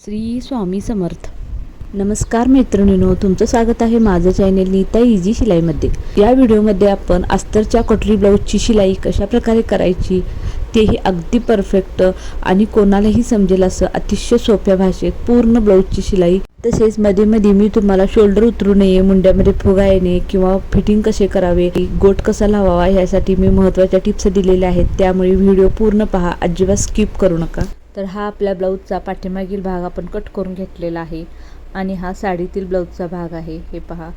श्री स्वामी समर्थ. नमस्कार मैत्रिणींनो तुमचं स्वागत आहे माझं चॅनेल नीता इझी शिलाईमध्ये. या व्हिडिओमध्ये आपण अस्तरच्या कटरी ब्लाऊजची शिलाई कशा प्रकारे करायची तेही अगदी परफेक्ट आणि कोणालाही समजेल असं अतिशय सोप्या भाषेत पूर्ण ब्लाऊजची शिलाई. तसेच मध्ये मध्ये मी तुम्हाला शोल्डर उतरू नये मुंड्यामध्ये फुगा येणे किंवा फिटिंग कसे करावे गोट कसा लावावा यासाठी मी महत्त्वाच्या टिप्स दिलेल्या आहेत. त्यामुळे व्हिडिओ पूर्ण पहा अजिबात स्किप करू नका. तर हा आपल्या ब्लाऊजचा पाठीमागील भाग आपण कट करून घेतलेला आहे आणि हा साडीतील ब्लाऊजचा भाग आहे हे पहा.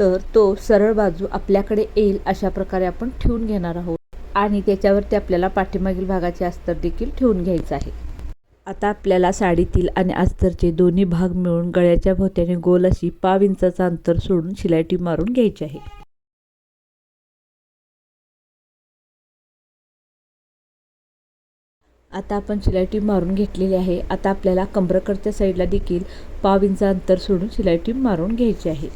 तर तो सरळ बाजू आपल्याकडे येईल अशा प्रकारे आपण ठेवून घेणार आहोत. आणि त्याच्यावरती आपल्याला पाठीमागील भागाचे अस्तर देखील ठेवून घ्यायचं आहे. आता आपल्याला साडीतील आणि अस्तरचे दोन्ही भाग मिळून गळ्याच्या भोवत्याने गोल अशी पाव इंचाचं अंतर सोडून शिलायटी मारून घ्यायची आहे. आता आपण शिलाई टीप मारून घेतलेली आहे. आता आपल्याला कमरकडच्या साईडला देखील पाव इंच अंतर सोडून शिलाई टीप मारून घ्यायची आहे.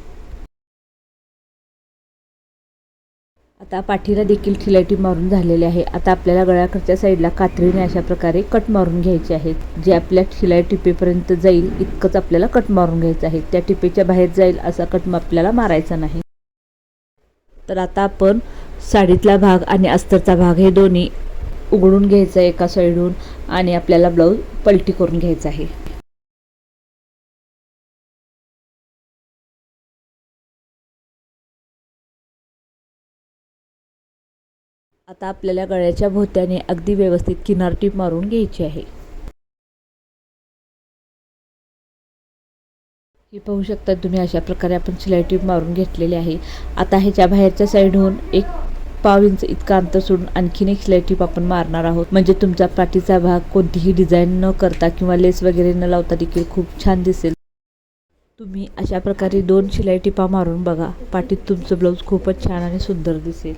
आता पाठीला देखील शिलाई मारून झालेली आहे. आता आपल्याला गळ्याकडच्या साईडला कात्रीने अशा प्रकारे कट मारून घ्यायचे आहेत. जे आपल्या शिलाई टिपेपर्यंत जाईल इतकंच आपल्याला कट मारून घ्यायचं आहे. त्या टिपेच्या बाहेर जाईल असा कट आपल्याला मारायचा नाही. तर आता आपण साडीतला भाग आणि अस्तरचा भाग हे दोन्ही उघडून घ्यायचं आहे एका साईडून आणि आपल्याला ब्लाऊज पलटी करून घ्यायचा आहे. आता आपल्याला गळ्याच्या भोवत्याने अगदी व्यवस्थित किनार टीप मारून घ्यायची आहे. हे पाहू शकता तुम्ही अशा प्रकारे आपण शिलाई टीप मारून घेतलेली आहे. आता ह्याच्या बाहेरच्या साईडहून एक पाव इंच इतका अंतर सोडून आणखीन एक शिलाई टीप आपण मारणार आहोत. म्हणजे तुमचा पाठीचा भाग कोणतीही डिझाईन न करता किंवा लेस वगैरे न लावता देखील खूप छान दिसेल. तुम्ही अशा प्रकारे दोन शिलाई टिपा मारून बघा. पाठीत तुमचं ब्लाऊज खूपच छान आणि सुंदर दिसेल.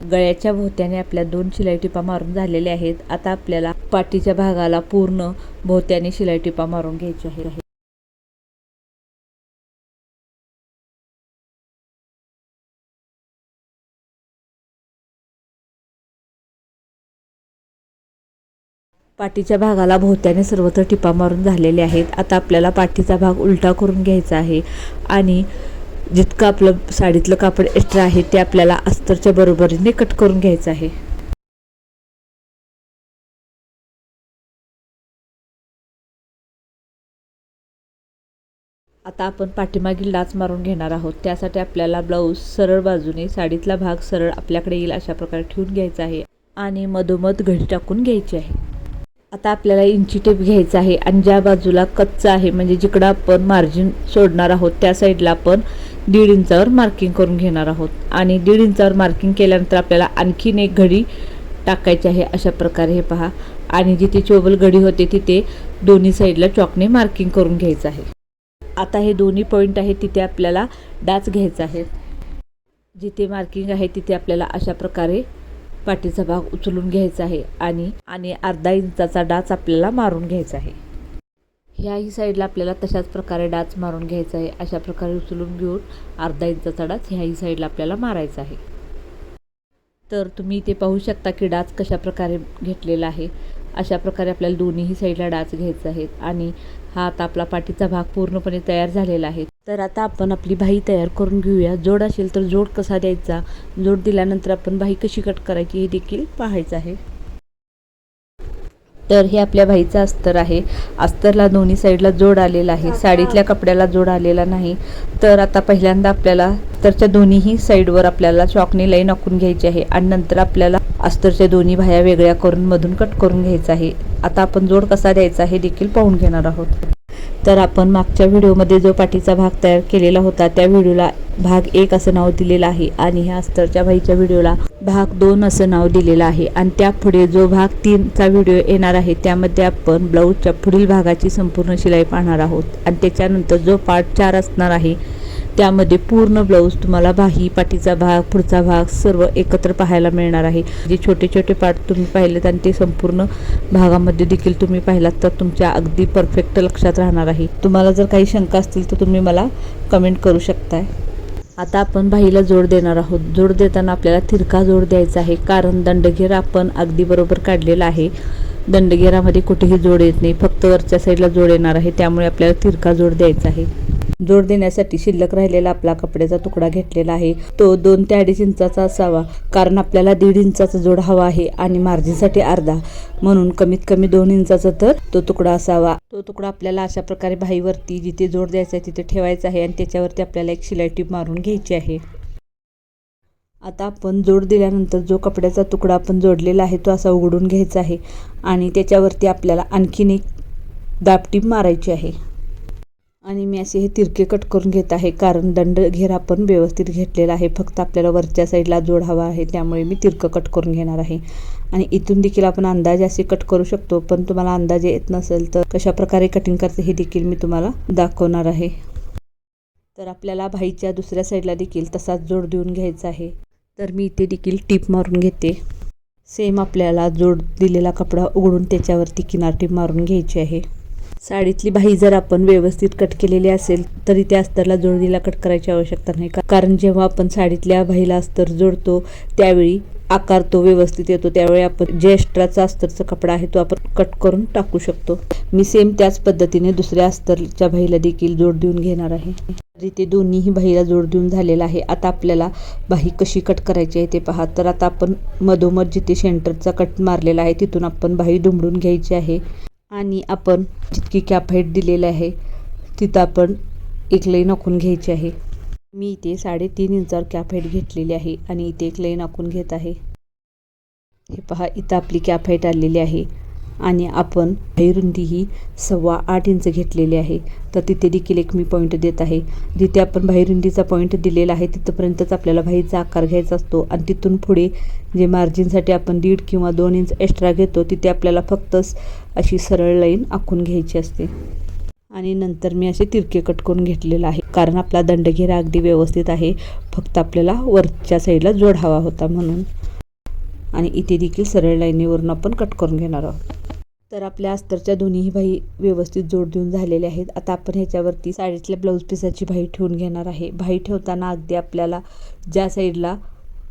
गळ्याच्या भोवत्याने आपल्या दोन शिलाई टिपा मारून झालेल्या आहेत. आता आपल्याला पाठीच्या भागाला पूर्ण भोवत्याने शिलाई टिपा मारून घ्यायची आहे. पाठीच्या भागाला भोवत्याने सर्वत्र टिपा मारून झालेले आहेत. आता आपल्याला पाठीचा भाग उलटा करून घ्यायचा आहे. आणि जितकं आपलं साडीतलं कापड एक्स्ट्रा आहे ते आपल्याला अस्तरच्या बरोबरीने कट करून घ्यायचं आहे. आता आपण पाठीमागील डाच मारून घेणार आहोत. त्यासाठी आपल्याला ब्लाऊज सरळ बाजूने साडीतला भाग सरळ आपल्याकडे येईल अशा प्रकारे ठेवून घ्यायचा आहे. आणि मधोमध घडी टाकून घ्यायची आहे. आता आपल्याला इंची टेप घ्यायचा आहे आणि ज्या बाजूला कच्चा आहे म्हणजे जिकडं आपण मार्जिन सोडणार आहोत त्या साईडला आपण दीड इंचावर मार्किंग करून घेणार आहोत. आणि दीड इंचावर मार्किंग केल्यानंतर आपल्याला आणखीन एक घडी टाकायची आहे अशा प्रकारे हे पहा. आणि जिथे चोबल घडी होते तिथे दोन्ही साईडला चॉकने मार्किंग करून घ्यायचं आहे. आता हे दोन्ही पॉईंट आहेत तिथे आपल्याला डाच घ्यायचा आहे. जिथे मार्किंग आहे तिथे आपल्याला अशा प्रकारे पाठीचा भाग उचलून घ्यायचा आहे आणि आणि अर्धा इंचाचा डाच आपल्याला मारून घ्यायचा आहे. ह्याही साईडला आपल्याला तशाच प्रकारे डाच मारून घ्यायचा आहे. अशा प्रकारे उचलून घेऊन अर्धा इंचाचा डाच ह्याही साईडला आपल्याला मारायचा आहे. तर तुम्ही इथे पाहू शकता की डाच कशा प्रकारे घेतलेला आहे. अशा प्रकारे आपल्याला दोन्हीही साईडला डाच घ्यायचा आहे आणि हा आता आपला पाठीचा भाग पूर्णपणे तयार झालेला आहे. तर आता आपण आपली बाही तयार करून घेऊया. जोड असेल तर जोड कसा द्यायचा? जोड दिल्यानंतर आपण बाही कशी कट करायची हे देखील पाहायचं आहे. तर हे आपल्या बाईचं अस्तर आहे. अस्तरला दोन्ही साईडला जोड आलेला आहे. साडीतल्या कपड्याला जोड आलेला नाही. तर आता पहिल्यांदा आपल्याला अस्तरच्या दोन्हीही साईडवर आपल्याला चॉकने लाईन आखून घ्यायची आहे आणि नंतर आपल्याला अस्तरच्या दोन्ही बाह्या वेगळ्या करून मधून कट करून घ्यायचा आहे. आता आपण जोड कसा द्यायचा हे देखील पाहून घेणार आहोत. तर आपण मागच्या व्हिडिओमध्ये जो पाठीचा भाग तयार केलेला होता त्या व्हिडिओला भाग एक असं नाव दिलेलं आहे आणि ह्या अस्तरच्या बाईच्या व्हिडिओला भाग दोन असं नाव दिलेलं आहे. आणि त्यापुढे जो भाग तीनचा व्हिडिओ येणार आहे त्यामध्ये आपण ब्लाऊजच्या पुढील भागाची संपूर्ण शिलाई पाहणार आहोत. आणि त्याच्यानंतर जो पार्ट चार असणार आहे त्यामध्ये पूर्ण ब्लाऊज तुम्हाला बाही पाठीचा भाग पुढचा भाग सर्व एकत्र पाहायला मिळणार आहे. जे छोटे छोटे पार्ट तुम्ही पाहिलेत आणि ते संपूर्ण भागामध्ये देखील तुम्ही पाहिलात तर तुमच्या अगदी परफेक्ट लक्षात राहणार आहे. तुम्हाला जर काही शंका असतील तर तुम्ही मला कमेंट करू शकताय. आता आपण बाहीला जोड देणार आहोत. जोड देताना आपल्याला तिरका जोड द्यायचा आहे. कारण दंडघेर आपण अगदी बरोबर काढलेला आहे. दंडगेरामध्ये कुठेही जोड येत नाही. फक्त वरच्या साईडला जोड येणार आहे. त्यामुळे आपल्याला तिरका जोड द्यायचा आहे. जोड देण्यासाठी शिल्लक राहिलेला आपला कपड्याचा तुकडा घेतलेला आहे. तो दोन ते अडीच इंचाचा असावा कारण आपल्याला दीड इंचाचा जोड हवा आहे आणि मार्जिनसाठी अर्धा. म्हणून कमीत कमी दोन इंचाचा तर तो तुकडा असावा. तो तुकडा आपल्याला अशा प्रकारे भाईवरती जिथे जोड द्यायचा आहे तिथे ठेवायचा आहे आणि त्याच्यावरती आपल्याला एक शिलाई टीप मारून घ्यायची आहे. आता आपण जोड दिल्यानंतर जो कपड्याचा तुकडा आपण जोडलेला आहे तो असा उघडून घ्यायचा आहे आणि त्याच्यावरती आपल्याला आणखीन एक दापटीप मारायची आहे. आणि मी असे हे तिरके कट करून घेत आहे. कारण दंड घेरा पण व्यवस्थित घेतलेला आहे. फक्त आपल्याला वरच्या साईडला जोड हवा आहे. त्यामुळे मी तिरकं कट करून घेणार आहे. आणि इथून देखील आपण अंदाजे असे कट करू शकतो. पण तुम्हाला अंदाजे येत नसेल तर कशा प्रकारे कटिंग करते हे देखील मी तुम्हाला दाखवणार आहे. तर आपल्याला भाईच्या दुसऱ्या साईडला देखील तसाच जोड देऊन घ्यायचा आहे. तर मी इथे देखील टीप मारून घेते. सेम आपल्याला जोड दिलेला कपडा उघडून त्याच्यावरती किनार टीप मारून घ्यायची आहे. साडीतली बाही जर आपण व्यवस्थित कट केलेली असेल तरी त्या अस्तरला जोडीला कट करायची आवश्यकता नाही. का कारण जेव्हा आपण साडीतल्या बाहीला अस्तर जोडतो त्यावेळी आकार तो व्यवस्थित येतो. त्यावेळी आपण जे एक्स्ट्राचा अस्तरचा कपडा आहे तो आपण कट करून टाकू शकतो. मी सेम त्याच पद्धतीने दुसऱ्या अस्तरच्या बाहीला देखील जोड देऊन घेणार आहे. तरी ते दोन्हीही बाहीला जोड देऊन झालेला आहे. आता आपल्याला बाही कशी कट करायची आहे ते पहा. तर आता आपण मधोमध जिथे सेंटरचा कट मारलेला आहे तिथून आपण बाही दुमडून घ्यायची आहे. आणि आपण जितकी कॅप हाईट दिलेली आहे तिथं आपण एक लाईन आखून घ्यायची आहे. मी इथे साडेतीन इंचावर कॅप हाईट घेतलेली आहे आणि इथे एक लाईन आखून घेत आहे. हे पहा इथं आपली कॅप हाईट आलेली आहे. आणि आपण बाही रुंदी ही सव्वा आठ इंच घेतलेली आहे. तर तिथे देखील एक मी पॉईंट देत आहे. जिथे आपण बाही पॉईंट दिलेला आहे तिथंपर्यंतच आपल्याला बाहीचा आकार घ्यायचा असतो. आणि तिथून पुढे जे मार्जिनसाठी आपण दीड किंवा दोन इंच एक्स्ट्रा घेतो तिथे आपल्याला फक्तच अशी सरळ लाईन आखून घ्यायची असते. आणि नंतर मी असे तिरके कट करून घेतलेला आहे. कारण आपला दंडघेरा अगदी व्यवस्थित आहे. फक्त आपल्याला वरच्या साईडला जोड हवा होता म्हणून. आणि इथे देखील सरळ लाईनीवरून आपण कट करून घेणार आहोत. तर आपल्या अस्तरच्या दोन्हीही भाई व्यवस्थित जोड देऊन झालेल्या आहेत. आता आपण ह्याच्यावरती साडीतल्या ब्लाऊज पिसाची भाई ठेवून घेणार आहे. भाई ठेवताना अगदी आपल्याला ज्या साईडला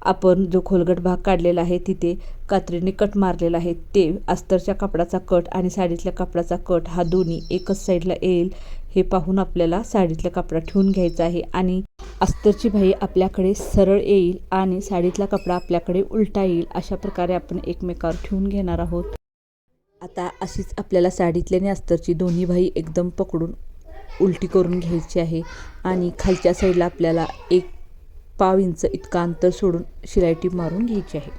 आपण जो खोलगट भाग काढलेला आहे तिथे कात्रीने कट मारलेला आहे. ते अस्तरच्या कापडाचा कट आणि साडीतल्या कापडाचा कट हा दोन्ही एकच साईडला येईल हे पाहून आपल्याला साडीतला कपडा ठेवून घ्यायचा आहे. आणि अस्तरची भाई आपल्याकडे सरळ येईल आणि साडीतला कपडा आपल्याकडे उलटा येईल अशा प्रकारे आपण एकमेकावर ठेवून घेणार आहोत. आता अशीच आपल्याला साडीतल्या आणि अस्तरची दोन्ही भाई एकदम पकडून उलटी करून घ्यायची आहे. आणि खालच्या साईडला आपल्याला एक पाव इंच इतकं अंतर सोडून शिलाई टीप मारून घ्यायची आहे.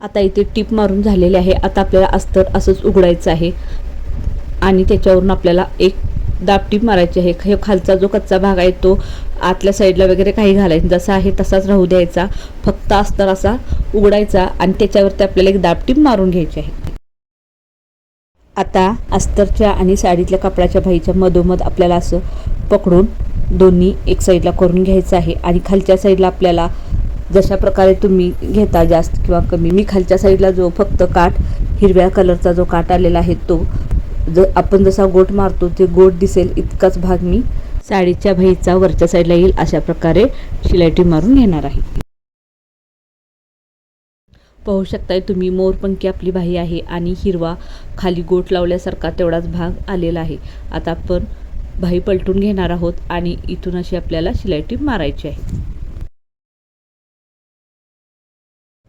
आता इथे टीप मारून झालेले आहे. आता आपल्याला अस्तर असंच उघडायचं आहे. आणि त्याच्यावरून आपल्याला एक दापटी मारायची आहे. हे खालचा जो कच्चा भाग आहे तो आतल्या साईडला वगैरे काही घालायचं. जसा आहे तसाच राहू द्यायचा. फक्त अस्तर असा उघडायचा आणि त्याच्यावरती आपल्याला एक दापटीप मारून घ्यायची आहे. आता अस्तरच्या आणि साडीतल्या कपड्याच्या भाईच्या मधोमध आपल्याला असं पकडून दोन्ही एक साईडला करून घ्यायचं आहे. आणि खालच्या साईडला आपल्याला जशा प्रकारे तुम्ही घेता जास्त किंवा कमी मी खालच्या साईडला जो फक्त काठ हिरव्या कलरचा जो काठ आलेला आहे तो जर आपण जसा गोट मारतो ते गोट दिसेल इतकाच भाग मी साडीच्या भईचा वरच्या साईडला येईल अशा प्रकारे शिलायटी मारून घेणार आहे. पाहू शकताय तुम्ही मोरपंखी आपली बाही आहे आणि हिरवा खाली गोट लावल्यासारखा तेवढाच भाग आलेला आहे. आता आपण बाही पलटून घेणार आहोत आणि इथून अशी आपल्याला शिलायटी मारायची आहे.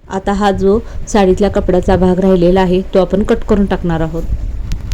आता हा जो साडीतल्या कपड्याचा भाग राहिलेला आहे तो आपण कट करून टाकणार आहोत.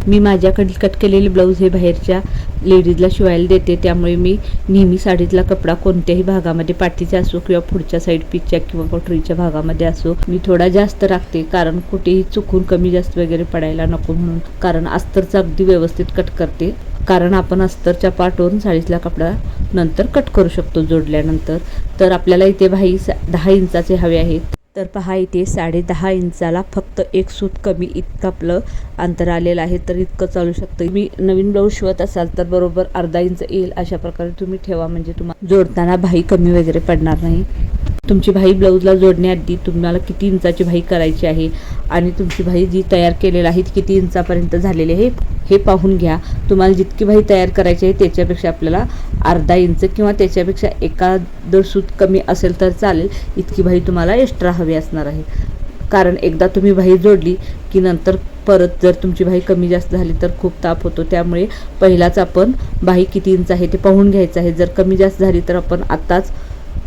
मी माझ्याकडील कट केलेले ब्लाऊज हे बाहेरच्या लेडीजला शिवायला देते. त्यामुळे मी नेहमी साडीतला कपडा कोणत्याही भागामध्ये पाठीचा असो किंवा पुढच्या साईड पीचच्या किंवा कोठरीच्या भागामध्ये असो मी थोडा जास्त राखते. कारण कुठेही चुकून कमी जास्त वगैरे पडायला नको म्हणून. कारण अस्तरचा अगदी व्यवस्थित कट करते. कारण आपण अस्तरच्या पाठवरून साडीतला कपडा नंतर कट करू शकतो जोडल्यानंतर. तर आपल्याला इथे भाई सा दहा इंचाचे हवे आहेत. तर पहा इथे साडे दहा इंचाला फक्त एक सूत कमी इतकं आपलं अंतर आलेलं आहे तर इतकं चालू शकतं. मी नवीन ब्लाऊज शिवत असाल तर बरोबर अर्धा इंच येईल अशा प्रकारे तुम्ही ठेवा. म्हणजे तुम्हाला जोडताना भाई कमी वगैरे पडणार नाही. तुमची भाई ब्लाऊजला जोडण्याआधी तुम्हाला किती इंचाची भाई करायची आहे आणि तुमची भाई जी तयार केलेली आहे ती किती इंचापर्यंत झालेली आहे हे पाहून घ्या. तुम्हाला जितकी भाई तयार करायची आहे त्याच्यापेक्षा आपल्याला अर्धा इंच किंवा त्याच्यापेक्षा एखादं सूत कमी असेल तर चालेल. इतकी भाई तुम्हाला एक्स्ट्रा हवी असणार आहे. कारण एकदा तुम्ही भाई जोडली की नंतर परत जर तुमची भाई कमी जास्त झाली तर खूप ताप होतो. त्यामुळे पहिलाच आपण भाई किती इंच आहे ते पाहून घ्यायचं आहे. जर कमी जास्त झाली तर आपण आत्ताच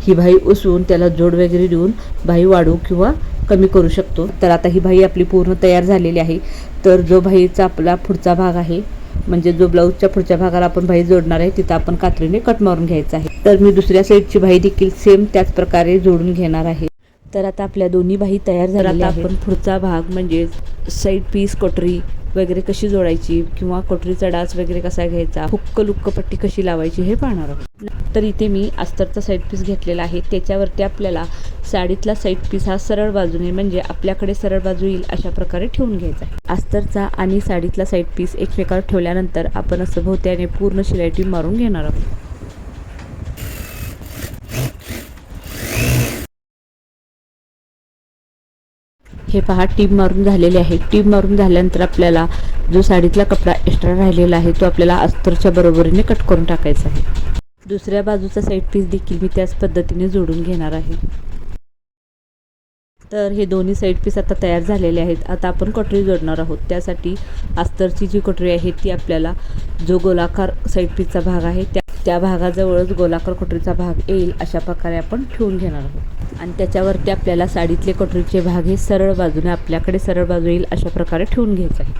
ही भाई उसळून त्याला जोड वगैरे देऊन भाई वाढू किंवा कमी करू शकतो. तर आता ही भाई आपली पूर्ण तयार झालेली आहे. तर जो भाईचा आपला पुढचा भाग आहे म्हणजे जो ब्लाऊजच्या पुढच्या भागाला आपण भाई जोडणार आहे तिथं आपण कात्रीने कट मारून घ्यायचा आहे. तर मी दुसऱ्या साईडची भाई देखील सेम त्याच प्रकारे जोडून घेणार आहे. तर आता आपल्या दोन्ही बाही तयार झाल्या आता आपण पुढचा भाग म्हणजे साईड पीस कोटरी वगैरे कशी जोडायची किंवा कोटरीचा डास वगैरे कसा घ्यायचा हुक्क लुक्क पट्टी कशी लावायची हे पाहणार आहोत. तर इथे मी अस्तरचा साईड पीस घेतलेला आहे. त्याच्यावरती आपल्याला साडीतला साईड पीस हा सरळ बाजूने म्हणजे आपल्याकडे सरळ बाजू येईल अशा प्रकारे ठेवून घ्यायचा आहे. अस्तरचा आणि साडीतला साईड पीस एकमेकावर ठेवल्यानंतर आपण असं भोवत्याने पूर्ण शिलाई टीप मारून घेणार आहोत. हे पहा टीप मारून झालेले आहे. टीप मारून झाल्यानंतर आपल्याला जो साडीतला कपडा एक्स्ट्रा राहिलेला आहे तो आपल्याला अस्तरच्या बरोबरीने कट करून टाकायचा आहे. दुसऱ्या बाजूचा साईड पीस देखील मी त्याच पद्धतीने जोडून घेणार आहे. तर हे दोन्ही साईड पीस आता तयार झालेले आहेत. आता आपण कटोरी जोडणार आहोत. त्यासाठी अस्तरची जी कटोरी आहे ती आपल्याला जो गोलाकार साईड पीसचा भाग आहे त्या त्या भागाजवळच गोलाकार कटोरीचा भाग येईल अशा प्रकारे आपण ठेवून घेणार आहोत. आणि त्याच्यावरती आपल्याला साडीतले कटोरीचे भाग हे सरळ बाजूने आपल्याकडे सरळ बाजू येईल अशा प्रकारे ठेवून घ्यायचं आहे.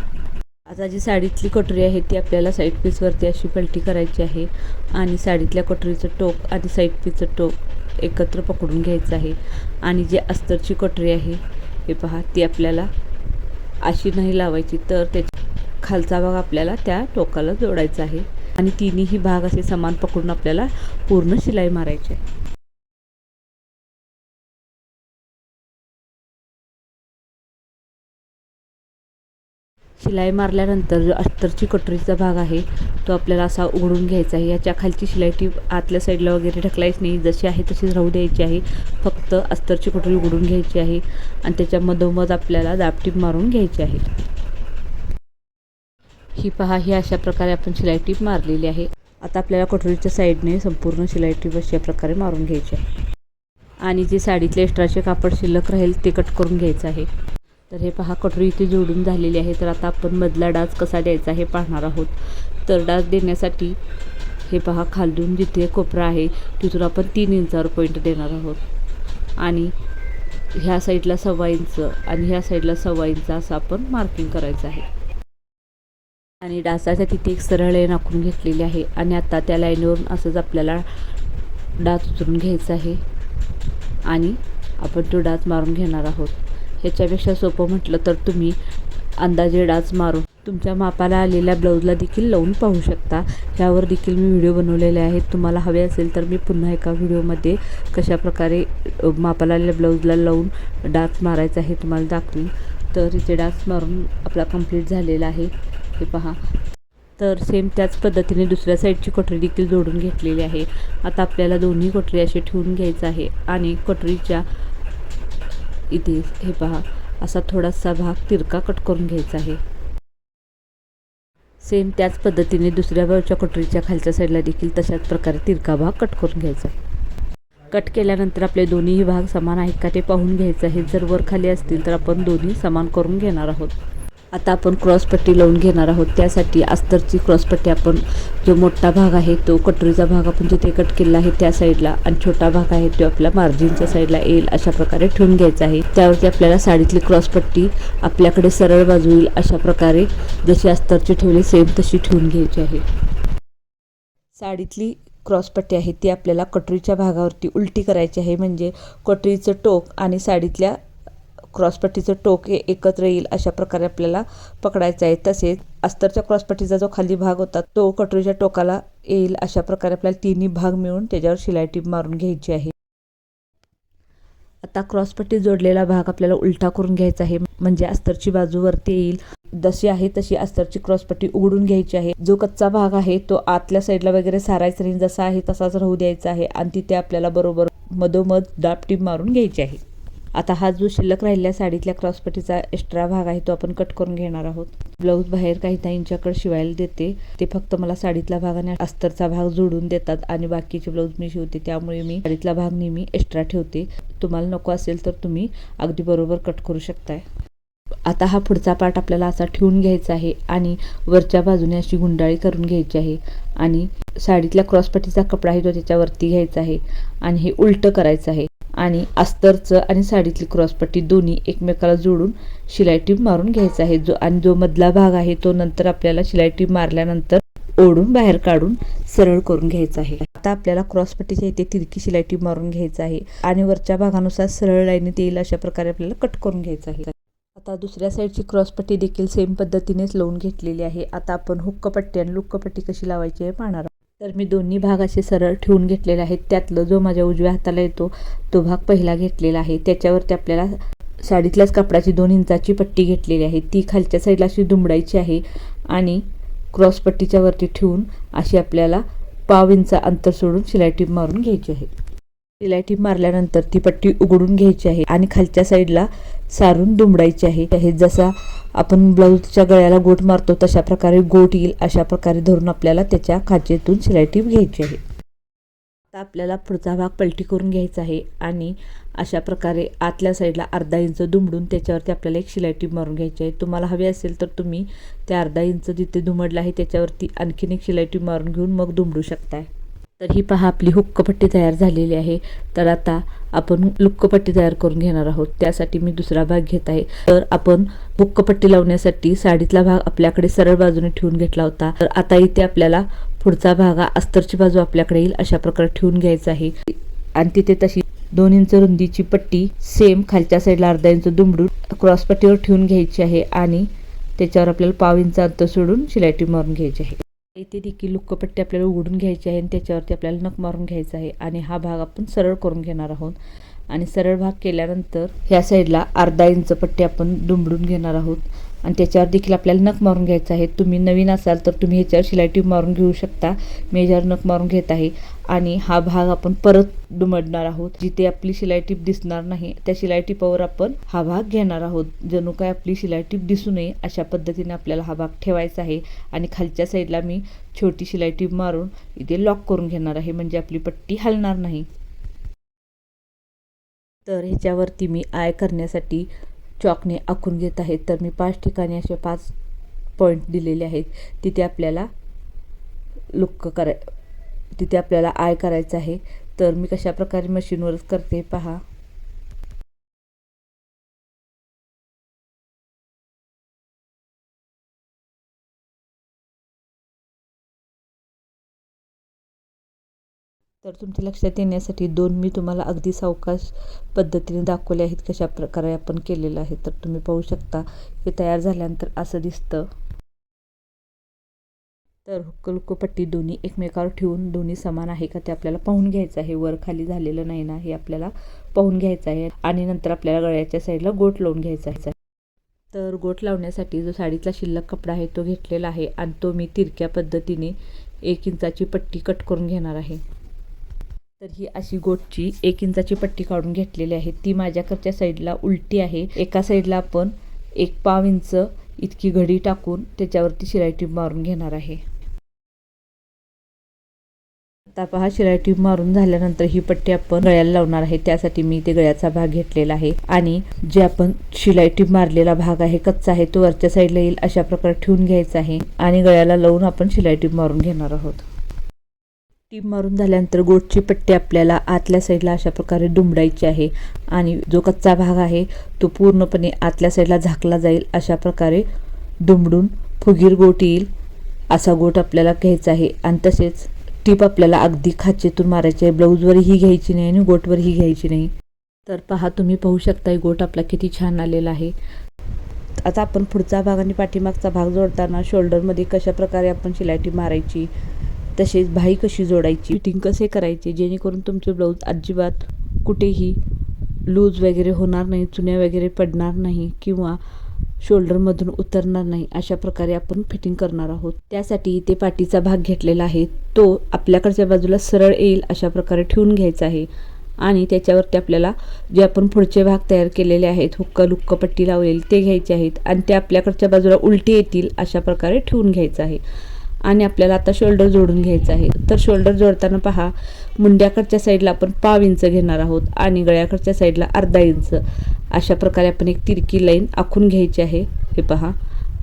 आता जी साडीतली कटोरी आहे ती आपल्याला साईड पीसवरती अशी पलटी करायची आहे आणि साडीतल्या कटोरीचं टोक आणि साईड पीसचं टोक एकत्र पकडून घ्यायचं आहे. आणि जी अस्तरची कटोरी आहे हे पहा ती आपल्याला अशी नाही लावायची तर त्याच्या खालचा भाग आपल्याला त्या टोकाला जोडायचा आहे. आणि तिन्ही भाग असे समान पकडून आपल्याला पूर्ण शिलाई मारायची आहे. शिलाई मारल्यानंतर जो अस्तरची कटोरीचा भाग आहे तो आपल्याला असा उघडून घ्यायचा आहे. याच्या खालची शिलाई टीप आतल्या साईडला वगैरे ढकलायची नाही. जशी आहे तशीच राहू द्यायची आहे. फक्त अस्तरची कटोरी उघडून घ्यायची आहे आणि त्याच्या मधोमध आपल्याला दापटीप मारून घ्यायची आहे. ही पहा ही अशा प्रकारे आपण शिलाई टीप मारलेली आहे. आता आपल्याला कटोरीच्या साईडने संपूर्ण शिलाई टीप अशा प्रकारे मारून घ्यायची आहे. आणि जे साडीतले एक्स्ट्राचे कापड शिल्लक राहील ते कट करून घ्यायचं आहे. तर हे पहा कटोरी इथे जोडून झालेली आहे. तर आता आपण मधला डास कसा द्यायचा हे पाहणार आहोत. तर डास देण्यासाठी हे पहा खालून जिथे कोपरा आहे तिथून आपण तीन इंचावर पॉईंट देणार आहोत. आणि ह्या साईडला सव्वा इंच आणि ह्या साईडला सव्वा इंच असं आपण मार्किंग करायचं आहे. आणि डासाच्या तिथे एक सरळ लाईन आखून घेतलेली आहे. आणि आता त्या लाईनवरून असंच आपल्याला डास उचलून घ्यायचा आहे. आणि आपण तो डास मारून घेणार आहोत. ह्याच्यापेक्षा सोपं म्हटलं तर तुम्ही अंदाजे डास मारून तुमच्या मापाला आलेल्या ब्लाऊजला देखील लावून पाहू शकता. ह्यावर देखील मी व्हिडिओ बनवलेले आहेत. तुम्हाला हवे असेल तर मी पुन्हा एका व्हिडिओमध्ये कशाप्रकारे मापाला आलेल्या ब्लाऊजला लावून डास मारायचा आहे तुम्हाला दाखवीन. तर इथे डास मारून आपला कंप्लीट झालेला आहे. हे पहा. तर सेम त्याच पद्धतीने दुसऱ्या साईडची कटोरी देखील जोडून घेतलेली आहे. आता आपल्याला दोन्ही कटोरी असे ठेवून घ्यायचं आहे आणि कटोरीच्या इथे हे पहा असा थोडासा भाग तिरका कट करून घ्यायचा आहे. सेम त्याच पद्धतीने दुसऱ्या बाजूच्या कटोरीच्या खालच्या साईडला देखील तशाच प्रकारे तिरका भाग कट करून घ्यायचा आहे. कट केल्यानंतर आपले दोन्हीही भाग समान आहेत का ते पाहून घ्यायचं आहे. जर वर खाली असतील तर आपण दोन्ही समान करून घेणार आहोत. आता आपण क्रॉसपट्टी लावून घेणार आहोत. त्यासाठी अस्तरची क्रॉसपट्टी आपण जो मोठा भाग आहे तो कटोरीचा भाग आपण जिथे कट केला आहे त्या साईडला आणि छोटा भाग आहे तो आपल्या मार्जिनच्या साईडला येईल अशा प्रकारे ठेवून घ्यायचा आहे. त्यावरती आपल्याला साडीतली क्रॉसपट्टी आपल्याकडे सरळ बाजू येईल अशा प्रकारे जशी अस्तरची ठेवली सेम तशी ठेवून घ्यायची आहे. साडीतली क्रॉसपट्टी आहे ती आपल्याला कटोरीच्या भागावरती उलटी करायची आहे. म्हणजे कटोरीचं टोक आणि साडीतल्या क्रॉसपट्टीचं टोक एकत्र येईल अशा प्रकारे आपल्याला पकडायचं आहे. तसेच अस्तरच्या क्रॉसपट्टीचा जो खाली भाग होता तो कटोरीच्या टोकाला येईल अशा प्रकारे आपल्याला तिन्ही भाग मिळून त्याच्यावर शिलाई टीप मारून घ्यायची आहे. आता क्रॉसपट्टी जोडलेला भाग आपल्याला उलटा करून घ्यायचा आहे. म्हणजे अस्तरची बाजू वरती येईल. जशी आहे तशी अस्तरची क्रॉसपट्टी उघडून घ्यायची आहे. जो कच्चा भाग आहे तो आतल्या साईडला वगैरे सारायचा नाही. जसा आहे तसाच राहू द्यायचा आहे. आणि तिथे आपल्याला बरोबर मधोमध दापटीप मारून घ्यायची आहे. आता हा जो शिल्लक राहिलेल्या साडीतल्या क्रॉसपट्टीचा एक्स्ट्रा भाग आहे तो आपण कट करून घेणार आहोत. ब्लाऊज बाहेर काही ताईंच्याकडे शिवायला देते. ते फक्त मला साडीतला भाग आणि अस्तरचा भाग जोडून देतात आणि बाकीचे ब्लाऊज मी शिवते. त्यामुळे मी साडीतला भाग नेहमी एक्स्ट्रा ठेवते. तुम्हाला नको असेल तर तुम्ही अगदी बरोबर कट करू शकताय. आता हा पुढचा पार्ट आपल्याला असा ठेवून घ्यायचा आहे आणि वरच्या बाजूने अशी गुंडाळी करून घ्यायची आहे. आणि साडीतल्या क्रॉसपट्टीचा कपडा आहे तो त्याच्यावरती घ्यायचा आहे आणि हे उलटं करायचं आहे. आणि अस्तरचं आणि साडीतली क्रॉसपट्टी दोन्ही एकमेकाला जोडून शिलाई टीप मारून घ्यायचा आहे. जो आणि जो मधला भाग आहे तो नंतर आपल्याला शिलाई टीप मारल्यानंतर ओढून बाहेर काढून सरळ करून घ्यायचा आहे. आता आपल्याला क्रॉसपट्टीच्या इथे तिरकी शिलाई टीप मारून घ्यायचं आहे आणि वरच्या भागानुसार सरळ लाईनीत येईल अशा प्रकारे आपल्याला कट करून घ्यायचं आहे. आता दुसऱ्या साईडची क्रॉसपट्टी देखील सेम पद्धतीनेच लावून घेतलेली आहे. आता आपण हुक्कपट्टी आणि लुक्कपट्टी कशी लावायची आहे पाहणार तर मी दोन्ही भाग असे सरळ ठेवून घेतलेले आहेत. त्यातलं जो माझ्या उजव्या हाताला येतो तो भाग पहिला घेतलेला आहे. त्याच्यावरती आपल्याला साडीतल्याच कापडाची दोन इंचाची पट्टी घेतलेली आहे. ती खालच्या साईडला अशी दुमडायची आहे आणि क्रॉसपट्टीच्या वरती ठेवून अशी आपल्याला पाव इंचा अंतर सोडून शिलाई टीप मारून घ्यायची आहे. शिलाई टीप मारल्यानंतर ती पट्टी उघडून घ्यायची आहे आणि खालच्या साईडला सारून दुमडायची आहे. हे जसा आपण ब्लाऊजच्या गळ्याला गोट मारतो तशा प्रकारे गोट येईल अशा प्रकारे धरून आपल्याला त्याच्या खाचेतून शिलाई टीप घ्यायची आहे. आता आपल्याला पुढचा भाग पलटी करून घ्यायचा आहे आणि अशा प्रकारे आतल्या साईडला अर्धा इंच दुमडून त्याच्यावरती आपल्याला एक शिलाई टीप मारून घ्यायची आहे. तुम्हाला हवी असेल तर तुम्ही त्या अर्धा इंच जिथे दुमडलं आहे त्याच्यावरती आणखीन एक शिलाई टीप मारून घेऊन मग दुमडू शकताय. तर ही पहा आपली हुक्कपट्टी तयार झालेली आहे. तर आता आपण लुक्कपट्टी तयार करून घेणार आहोत. त्यासाठी मी दुसरा भाग घेत आहे. तर आपण हुक्कपट्टी लावण्यासाठी साडीतला भाग आपल्याकडे सरळ बाजूने ठेवून घेतला होता. तर आता इथे आपल्याला पुढचा भाग हा अस्तरची बाजू आपल्याकडे येईल अशा प्रकारे ठेवून घ्यायचा आहे. आणि तिथे तशी दोन इंच रुंदीची पट्टी सेम खालच्या साईडला अर्धा इंच दुमडून क्रॉसपट्टीवर ठेवून घ्यायची आहे. आणि त्याच्यावर आपल्याला पाव इंच अंतर सोडून शिलाईटी मारून घ्यायची आहे. इथे देखील लुक्कपट्टी आपल्याला उघडून घ्यायची आहे आणि त्याच्यावरती आपल्याला नख मारून घ्यायचा आहे आणि हा भाग आपण सरळ करून घेणार आहोत. आणि सरळ भाग केल्यानंतर ह्या साईडला अर्धा इंच पट्टी आपण दुमडून घेणार आहोत. आणि त्याच्यावर देखील आपल्याला नख मारून घ्यायचं आहे. तुम्ही नवीन असाल तर तुम्ही ह्याच्यावर शिलाई टीप मारून घेऊ शकता. मी ह्याच्यावर नख मारून घेत आहे. आणि हा भाग आपण परत दुमडणार आहोत. जिथे आपली शिलाई टीप दिसणार नाही त्या शिलाई टिपावर आपण हा भाग घेणार आहोत. जणू काय आपली शिलाई टीप दिसू नये अशा पद्धतीने आपल्याला हा भाग ठेवायचा आहे. आणि खालच्या साईडला मी छोटी शिलाई टीप मारून इथे लॉक करून घेणार आहे. म्हणजे आपली पट्टी हलणार नाही. तर ह्याच्यावरती मी आय करण्यासाठी चॉकने आखून घेत आहे तर मी पाच ठिकाणी असे पाच पॉईंट दिलेले आहेत. तिथे आपल्याला लुक्क कराय तिथे आपल्याला आय करायचं आहे. तर मी कशा प्रकारे मशीनवरच करते पहा. तर तुमच्या लक्षात येण्यासाठी दोन मी तुम्हाला अगदी सावकाश पद्धतीने दाखवले आहेत कशा प्रकारे आपण केलेलं आहे. तर तुम्ही पाहू शकता हे तयार झाल्यानंतर असं दिसतं. तर हुक्क दोन्ही एकमेकावर ठेवून दोन्ही समान आहे का ते आपल्याला पाहून घ्यायचं आहे. वर खाली झालेलं नाही ना हे आपल्याला पाहून घ्यायचं आहे आणि नंतर आपल्याला गळ्याच्या साईडला गोट लावून घ्यायचा आहे. तर गोट लावण्यासाठी जो साडीतला शिल्लक कपडा आहे तो घेतलेला आहे आणि तो मी तिरक्या पद्धतीने एक इंचाची पट्टी कट करून घेणार आहे. तर ही अशी गोटची एक इंचाची पट्टी काढून घेतलेली आहे. ती माझ्याकडच्या साईडला उलटी आहे. एका साईडला आपण एक पाव इंच इतकी घडी टाकून त्याच्यावरती शिलाई टीप मारून घेणार आहे. आता पहा शिलाई टीप मारून झाल्यानंतर ही पट्टी आपण गळ्याला लावणार आहे. त्यासाठी मी ते गळ्याचा भाग घेतलेला आहे. आणि जे आपण शिलाई टीप मारलेला भाग आहे कच्चा आहे तो वरच्या साईडला येईल अशा प्रकारे ठेवून घ्यायचा आहे. आणि गळ्याला लावून आपण शिलाई टीप मारून घेणार आहोत. टीप मारून झाल्यानंतर गोटची पट्टी आपल्याला आतल्या साईडला अशा प्रकारे दुमडायची आहे. आणि जो कच्चा भाग आहे तो पूर्णपणे आतल्या साईडला झाकला जाईल अशा प्रकारे दुमडून फुगीर गोट येईल असा गोट आपल्याला घ्यायचा आहे. आणि तसेच टीप आपल्याला अगदी खाचेतून मारायची आहे. ब्लाऊजवरही घ्यायची नाही आणि गोटवरही घ्यायची नाही. तर पहा तुम्ही पाहू शकता गोट आपला किती छान आलेला आहे. आता आपण पुढचा भाग आणि पाठीमागचा भाग जोडताना शोल्डरमध्ये कशाप्रकारे आपण शिलायटी मारायची तसेच भाई कशी जोडायची? फिटिंग कसे करायचे? जेणेकरून तुमचे ब्लाऊज अजिबात कुठेही लूज वगैरे होणार नाही चुन्या वगैरे पडणार नाही किंवा शोल्डरमधून उतरणार नाही अशा प्रकारे आपण फिटिंग करणार आहोत. त्यासाठी इथे पाठीचा भाग घेतलेला आहे. तो आपल्याकडच्या बाजूला सरळ येईल अशा प्रकारे ठेवून घ्यायचा आहे. आणि त्याच्यावरती आपल्याला जे आपण पुढचे भाग तयार केलेले आहेत हुक्क लुक्क पट्टी लावलेली ते घ्यायचे आहेत. आणि ते आपल्याकडच्या बाजूला उलटी येतील अशा प्रकारे ठेवून घ्यायचं आहे. आणि आपल्याला आता शोल्डर जोडून घ्यायचं आहे. तर शोल्डर जोडताना पहा मुंड्याकडच्या साईडला आपण पाव इंच घेणार आहोत आणि गळ्याकडच्या साईडला अर्धा इंच. अशा प्रकारे आपण एक तिरकी लाईन आखून घ्यायची आहे. हे पहा.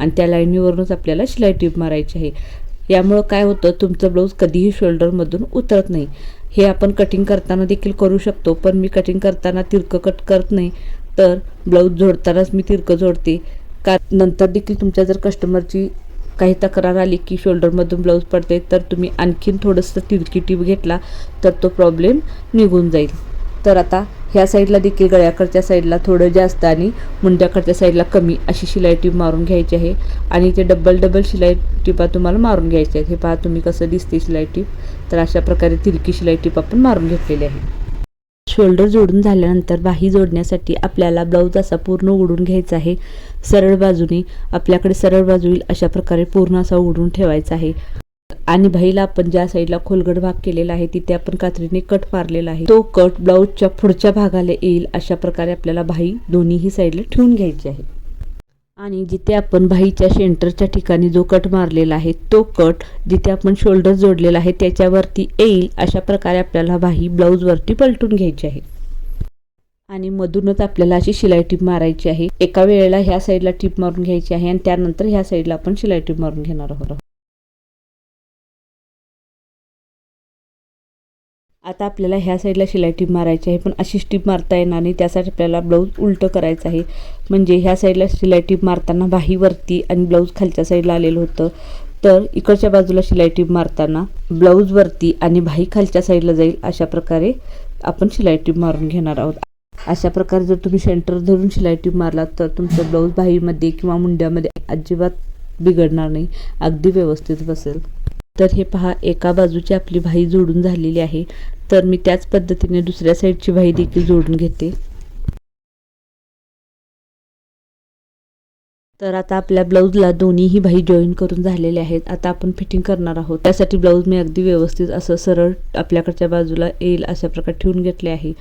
आणि त्या लाईनीवरूनच आपल्याला शिलाई टीप मारायची आहे. यामुळं काय होतं तुमचं ब्लाऊज कधीही शोल्डरमधून उतरत नाही. हे आपण कटिंग करताना देखील करू शकतो पण मी कटिंग करताना तिरकं कट करत नाही. तर ब्लाऊज जोडतानाच मी तिरकं जोडते. का नंतर देखील तुमच्या जर कस्टमरची काही तक्रार आली की शोल्डरमधून ब्लाऊज पडते तर तुम्ही आणखीन थोडंसं तिरकी टीप घेतला तर तो प्रॉब्लेम निघून जाईल. तर आता ह्या साईडला देखील गळ्याकडच्या साईडला थोडं जास्त आणि मुंड्याकडच्या साईडला कमी अशी शिलाई टीप मारून घ्यायची आहे. आणि ते डबल डबल शिलाई टिपा तुम्हाला मारून घ्यायच्या आहेत. हे पहा तुम्ही कसं दिसते शिलाई टीप. तर अशा प्रकारे तिरकी शिलाई टीप आपण मारून घेतलेली आहे. शोल्डर जोडून झाल्यानंतर बाही जोडण्यासाठी आपल्याला ब्लाऊज असा पूर्ण उडून घ्यायचा आहे. सरळ बाजूने आपल्याकडे सरळ बाजू येईल अशा प्रकारे पूर्ण असा उडून ठेवायचा आहे. आणि बाईला आपण ज्या साईडला खोलगड भाग केलेला आहे तिथे आपण कात्रीने कट मारलेला आहे. तो कट ब्लाऊजच्या पुढच्या भागाला येईल अशा प्रकारे आपल्याला बाही दोन्हीही साईडला ठेवून घ्यायची आहे. आणि जिथे आपण बाहीच्या सेंटरच्या ठिकाणी जो कट मारलेला आहे तो कट जिथे आपण शोल्डर जोडलेला आहे त्याच्यावरती येईल अशा प्रकारे आपल्याला बाही ब्लाऊजवरती पलटून घ्यायची आहे. आणि मधूनच आपल्याला अशी शिलाई टीप मारायची आहे. एका वेळेला ह्या साईडला टीप मारून घ्यायची आहे आणि त्यानंतर ह्या साईडला आपण शिलाई टीप मारून घेणार आहोत. आता आपल्याला ह्या साईडला शिलाई टीप मारायची आहे पण अशी टीप मारता येणार नाही. त्यासाठी आपल्याला ब्लाऊज उलटं करायचं आहे. म्हणजे ह्या साईडला शिलाई टीप मारताना बाहीवरती आणि ब्लाऊज खालच्या साईडला आलेलं होतं. तर इकडच्या बाजूला शिलाई टीप मारताना ब्लाऊजवरती आणि बाही खालच्या साईडला जाईल अशा प्रकारे आपण शिलाई टीप मारून घेणार आहोत. अशा प्रकारे जर तुम्ही सेंटर धरून शिलाई टीप मारलात तर तुमचं ब्लाऊज बाहीमध्ये किंवा मुंड्यामध्ये अजिबात बिघडणार नाही. अगदी व्यवस्थित बसेल. तर हे पहा एका बाजूची आपली भाई जोडून झालेली आहे. तर मी त्याच पद्धतीने दुसऱ्या साईडची भाई देखील जोडून घेते. तर आता आपल्या ब्लाऊजला दोन्हीही भाई जॉईन करून झालेले आहेत. आता आपण फिटिंग करणार आहोत. त्यासाठी ब्लाऊज मी अगदी व्यवस्थित असं सरळ आपल्याकडच्या बाजूला येईल अशा प्रकारे ठेवून घेतले आहे.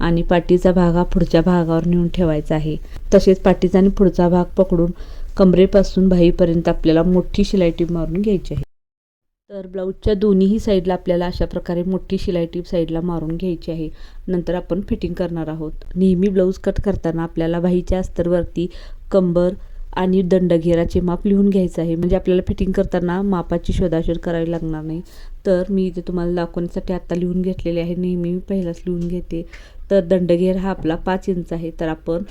आणि पाठीचा भाग हा पुढच्या भागावर नेऊन ठेवायचा आहे. तसेच पाठीचा आणि पुढचा भाग पकडून कमरेपासून भाईपर्यंत आपल्याला मोठी शिलाईटी मारून घ्यायची आहे. तर ब्लाऊजच्या दोन्हीही साईडला आपल्याला अशा प्रकारे मोठी शिलाई टीप साईडला मारून घ्यायची आहे. नंतर आपण फिटिंग करणार आहोत. नेहमी ब्लाऊज कट करताना आपल्याला बाहीच्या अस्तरवरती कंबर आणि दंडघेराचे माप लिहून घ्यायचं आहे. म्हणजे आपल्याला फिटिंग करताना मापाची शोधाशोध करावी लागणार नाही. तर मी इथे तुम्हाला दाखवण्यासाठी आत्ता लिहून घेतलेले आहे. नेहमी मी पहिलाच लिहून घेते. तर दंडघेर हा आपला पाच इंच आहे. तर आपण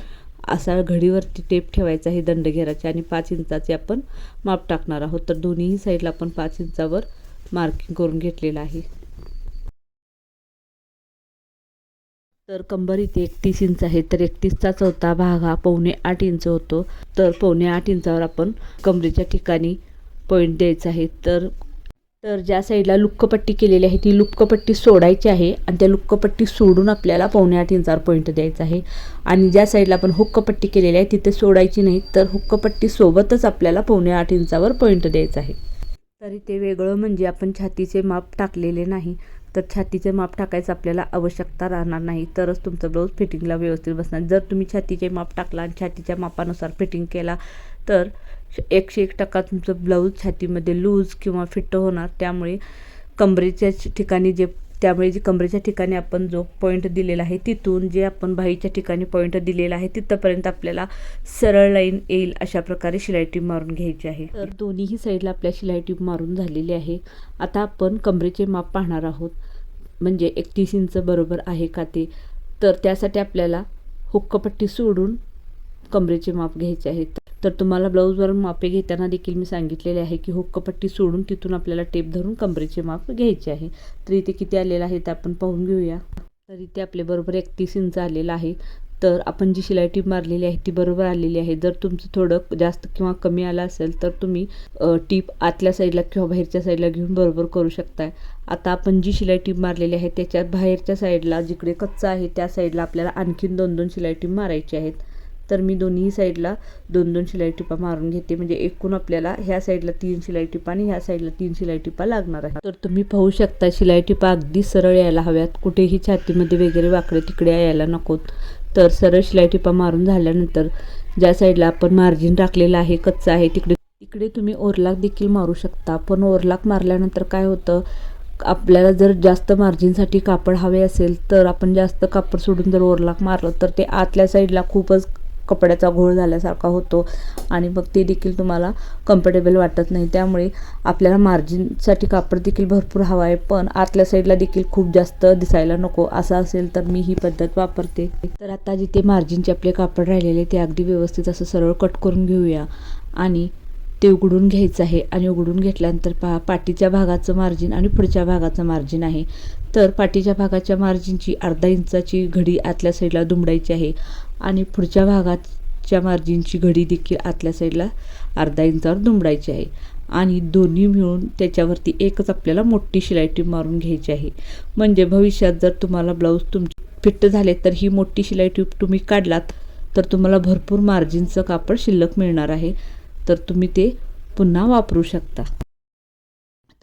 असा घडीवरती टेप ठेवायचा आहे दंडघेराचे आणि पाच इंचाचे आपण माप टाकणार आहोत. तर दोन्हीही साईडला आपण पाच इंचावर मार्किंग करून घेतलेलं आहे. तर कंबर इथे एकतीस इंच आहे. तर एकतीसचा चौथा भाग हा पावणे आठ इंच होतो. तर पावणे आठ इंचावर आपण कमरेच्या ठिकाणी पॉईंट द्यायचा आहे. तर तर ज्या साईडला लुक्कपट्टी केलेली आहे ती लुक्कपट्टी सोडायची आहे आणि त्या लुक्कपट्टी सोडून आपल्याला पावणे आठ इंचावर पॉईंट द्यायचा आहे. आणि ज्या साईडला आपण हुक्कपट्टी केलेली आहे तिथे सोडायची नाही तर हुक्कपट्टी सोबतच आपल्याला पावणे आठ इंचावर पॉईंट द्यायचा आहे. तरी ते वेगळं म्हणजे आपण छातीचे माप टाकलेले नाही तर छातीचे माप टाकायचं आपल्याला आवश्यकता राहणार नाही. तरच तुमचं ब्लाऊज फिटिंगला व्यवस्थित बसणार. जर तुम्ही छातीचे माप टाकला आणि छातीच्या मापानुसार फिटिंग केला तर एकशे एक टक्का तुमचं ब्लाऊज छातीमध्ये लूज किंवा फिट्ट होणार. त्यामुळे कमरेच्या ठिकाणी जे त्यामुळे जे कमरेच्या ठिकाणी आपण जो पॉईंट दिलेला आहे तिथून जे आपण बाहीच्या ठिकाणी पॉईंट दिलेला आहे तिथंपर्यंत आपल्याला सरळ लाईन येईल अशा प्रकारे शिलाई टीप मारून घ्यायची आहे. तर दोन्हीही साईडला आपल्या शिलाई टीप मारून झालेली आहे. आता आपण कमरेचे माप पाहणार आहोत. म्हणजे एकतीस इंच बरोबर आहे का ते? तर त्यासाठी आपल्याला हुक्कपट्टी सोडून कमरेचे माप घ्यायचे आहेत. तर तुम्हाला ब्लाऊजवर मापे घेताना देखील मी सांगितलेले आहे की हुक्कपट्टी सोडून तिथून आपल्याला टेप धरून कमरेचे माप घ्यायचे आहे. तर इथे किती आलेलं आहे ते आपण पाहून घेऊया. तर इथे आपले बरोबर एकतीस इंच आलेलं आहे. तर आपण जी शिलाई टीप मारलेली आहे ती बरोबर आलेली आहे. जर तुमचं थोडं जास्त किंवा कमी आलं असेल तर तुम्ही टीप आतल्या साईडला किंवा बाहेरच्या साईडला घेऊन बरोबर करू शकताय. आता आपण जी शिलाई टीप मारलेली आहे त्याच्यात बाहेरच्या साईडला जिकडे कच्चा आहे त्या साईडला आपल्याला आणखीन दोन दोन शिलाई टीप मारायची आहेत. तर मी दोन्ही साईडला दोन दोन शिलाई टिपा मारून घेते. म्हणजे एकूण आपल्याला ह्या साईडला तीन शिलाई टिपा आणि ह्या साईडला तीन शिलाई टिपा लागणार आहे तर तुम्ही पाहू शकता शिलाई टिपा अगदी सरळ यायला हव्यात. कुठेही छातीमध्ये वगैरे वाकडे तिकडे यायला नकोत. तर सरळ शिलाई टिपा मारून झाल्यानंतर ज्या साईडला आपण मार्जिन टाकलेलं आहे कच्चा आहे तिकडे इकडे तुम्ही ओरलाक देखील मारू शकता. पण ओरलाक मारल्यानंतर काय होतं? आपल्याला जर जास्त मार्जिनसाठी कापड हवे असेल तर आपण जास्त कापड सोडून जर ओरलाक मारलं तर ते आतल्या साईडला खूपच कपड्याचा घोळ झाल्यासारखा होतो आणि मग ते देखील तुम्हाला कम्फर्टेबल वाटत नाही. त्यामुळे आपल्याला मार्जिनसाठी कापड देखील भरपूर हवं आहे पण आतल्या साईडला देखील खूप जास्त दिसायला नको. असं असेल तर मी ही पद्धत वापरते. तर आता जिथे मार्जिनचे आपले कापड राहिलेले ते अगदी व्यवस्थित असं सरळ कट करून घेऊया. आणि ते उघडून घ्यायचं आहे. आणि उघडून घेतल्यानंतर पहा पाठीच्या भागाचं मार्जिन आणि पुढच्या भागाचं मार्जिन आहे. तर पाठीच्या भागाच्या मार्जिनची अर्धा इंचाची घडी आतल्या साईडला दुमडायची आहे. आणि पुढच्या भागाच्या मार्जिनची घडी देखील आतल्या साईडला अर्धा इंचावर दुमडायची आहे. आणि दोन्ही मिळून त्याच्यावरती एकच आपल्याला मोठी शिलाई टीप मारून घ्यायची आहे. म्हणजे भविष्यात जर तुम्हाला ब्लाऊज तुमचे फिट्ट झाले तर ही मोठी शिलाई ट्यूब तुम्ही काढलात तर तुम्हाला भरपूर मार्जिनचं कापड शिल्लक मिळणार आहे. तर तुम्ही ते पुन्हा वापरू शकता.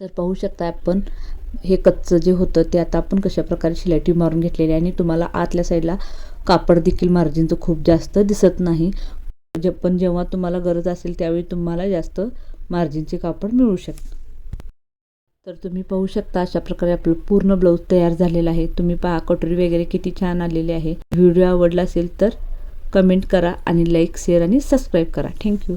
तर पाहू शकता आपण हे कच्चं जे होतं ते आता आपण कशा प्रकारे ट्यूब मारून घेतलेली आहे आणि तुम्हाला आतल्या साईडला कापड देखील मार्जिनचं खूप जास्त दिसत नाही. जे पण जेव्हा तुम्हाला गरज असेल त्यावेळी तुम्हाला जास्त मार्जिनचे कापड मिळू शकतं तर तुम्ही पाहू शकता अशा प्रकारे आपलं पूर्ण ब्लाऊज तयार झालेला आहे. तुम्ही पहा कटोरी वगैरे किती छान आलेले आहे. व्हिडिओ आवडला असेल तर कमेंट करा आणि लाईक शेअर आणि सबस्क्राईब करा. Thank you